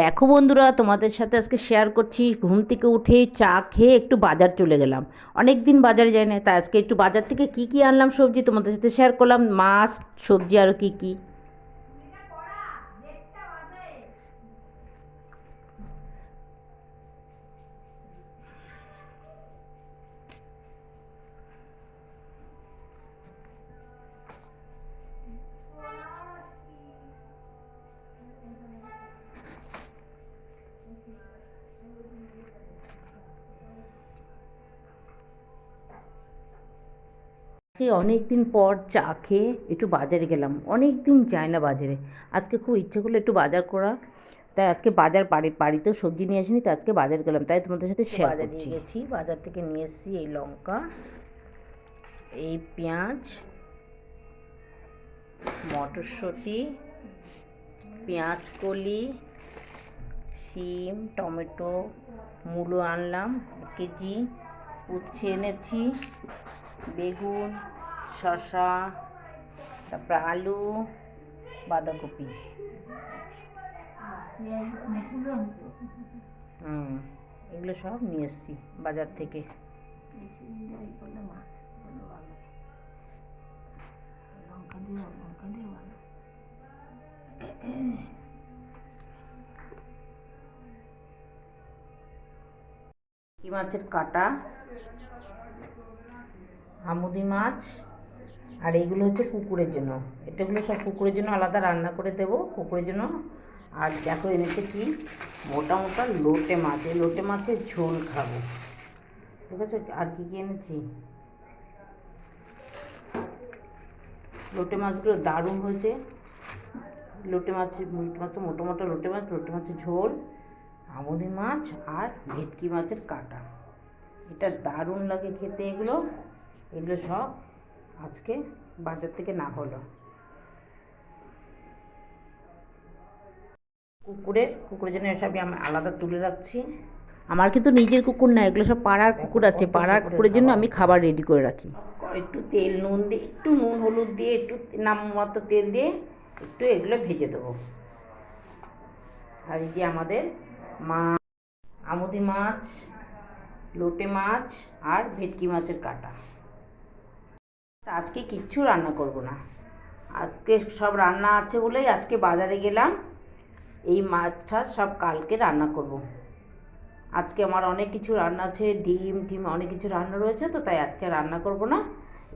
দেখো বন্ধুরা, তোমাদের সাথে আজকে শেয়ার করছি। ঘুম থেকে উঠে চা খেয়ে একটু বাজার চলে গেলাম। অনেক দিন বাজারে যাই না তাই আজকে একটু বাজার থেকে কি কি আনলাম সবজি তোমাদের সাথে শেয়ার করলাম। মাছ, সবজি আরও কি কি। আজকে অনেক দিন পর চা খেয়ে একটু বাজারে গেলাম। অনেক দিন যাই না বাজারে। আজকে খুব ইচ্ছে করল একটু বাজার করা তাই আজকে বাজার বাড়ি বাড়িতেও সবজি নিয়ে আসিনি তাই আজকে বাজার গেলাম। তাই তোমাদের সাথে শেয়ার বাজার নিয়ে গেছি। বাজার থেকে নিয়ে এসেছি এই লঙ্কা এই পেঁয়াজ মটরশুঁটি পেঁয়াজ কলি শিম টমেটো মূলো আনলাম এক কেজি। উচ্ছে এনেছি বেগুন শসা তারপর আলু বাঁধাকপি। হুম এগুলো সব নিয়ে এসেছি বাজার থেকে। কি মাছের কাটা? আমুদি মাছ। আর এইগুলো হচ্ছে কুকুরের জন্য। এটাগুলো সব কুকুরের জন্য আলাদা রান্না করে দেবো কুকুরের জন্য। আর দেখো এনেছে কি? মোটা মোটা লোটে মাছ। এই লোটে মাছের ঝোল খাব। ঠিক আছে? আর কী কি এনেছি? লোটে মাছগুলো দারুণ হয়েছে। লোটে মাছ লোটে মাছ মোটা মোটা লোটে মাছ, লোটে মাছের ঝোল। আমুদি মাছ আর ভেটকি মাছের কাটা। এটা দারুণ লাগে খেতে এগুলো। এগুলো সব আজকে বাজার থেকে না হলো। কুকুরের কুকুরের জন্য এসব আমি আলাদা তুলে রাখছি। আমার কিন্তু নিজের কুকুর না এগুলো সব পাড়ার কুকুর আছে। পাড়ার কুকুরের জন্য আমি খাবার রেডি করে রাখি। একটু তেল নুন দিয়ে একটু নুন হলুদ দিয়ে একটু নাম মতো তেল দিয়ে একটু এগুলো ভেজে দেবো। আর এই যে আমাদের মা, আমুদি মাছ, লোটে মাছ আর ভেটকি মাছের কাটা। আজকে কিচ্ছু রান্না করব না। আজকে সব রান্না আছে বলেই আজকে বাজারে গেলাম। এই মাছটা সব কালকে রান্না করব। আজকে আমার অনেক কিছু রান্না আছে, ডিম টিম অনেক কিছু রান্না রয়েছে, তো তাই আজকে রান্না করব না।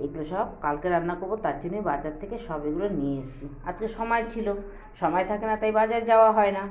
এগুলো সব কালকে রান্না করব, তার জন্যই বাজার থেকে সব এগুলো নিয়ে এসেছি। আজকে সময় ছিল, সময় থাকে না তাই বাজার যাওয়া হয় না।